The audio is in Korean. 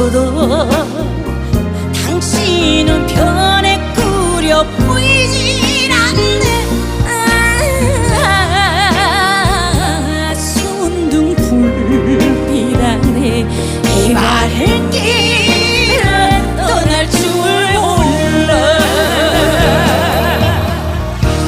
보다 당신은 변해 꾸려 보이지 않네. 아, 아쉬운 둥 불빛 안에 해바를 끼